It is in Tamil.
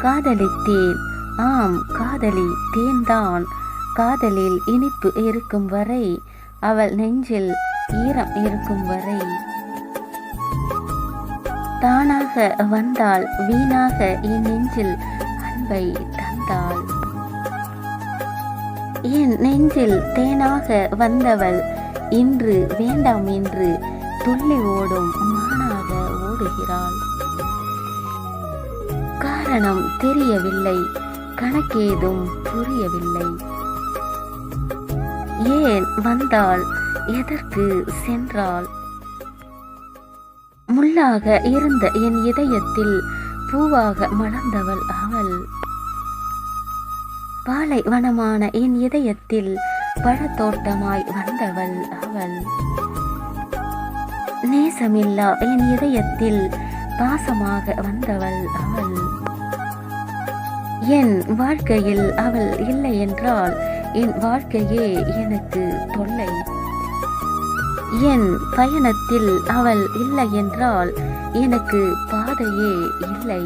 காதலித்தேன். ஆம் காதலி தேன்தான். காதலில் இனிப்பு இருக்கும் வரை அவள் நெஞ்சில் ஈரம் இருக்கும் வரை. தானாக வந்தால் வீணாக என் நெஞ்சில் அன்பை தந்தாள். என் நெஞ்சில் தேனாக வந்தவள் இன்று வேண்டாம் என்று துள்ளி ஓடும் மானாக ஓடுகிறாள். காரணம் தெரியவில்லை. கணக்கேதும் புரியவில்லை. ஏன் வந்தால் எதற்கு சென்றால் முள்ளாக இருந்த என் இதயத்தில் பூவாக மலர்ந்தவள் அவள். பாலைவனமான என் இதயத்தில் பழத்தோட்டமாய் வந்தவள் அவள். நேசமில்லா என் இதயத்தில் பாசமாக வந்தவள் அவள். என் வாழ்க்கையில் அவள் இல்லை என்றால் என் வாழ்க்கையே எனக்கு தொல்லை. என் பயணத்தில் அவள் இல்லை என்றால் எனக்கு பாதையே இல்லை.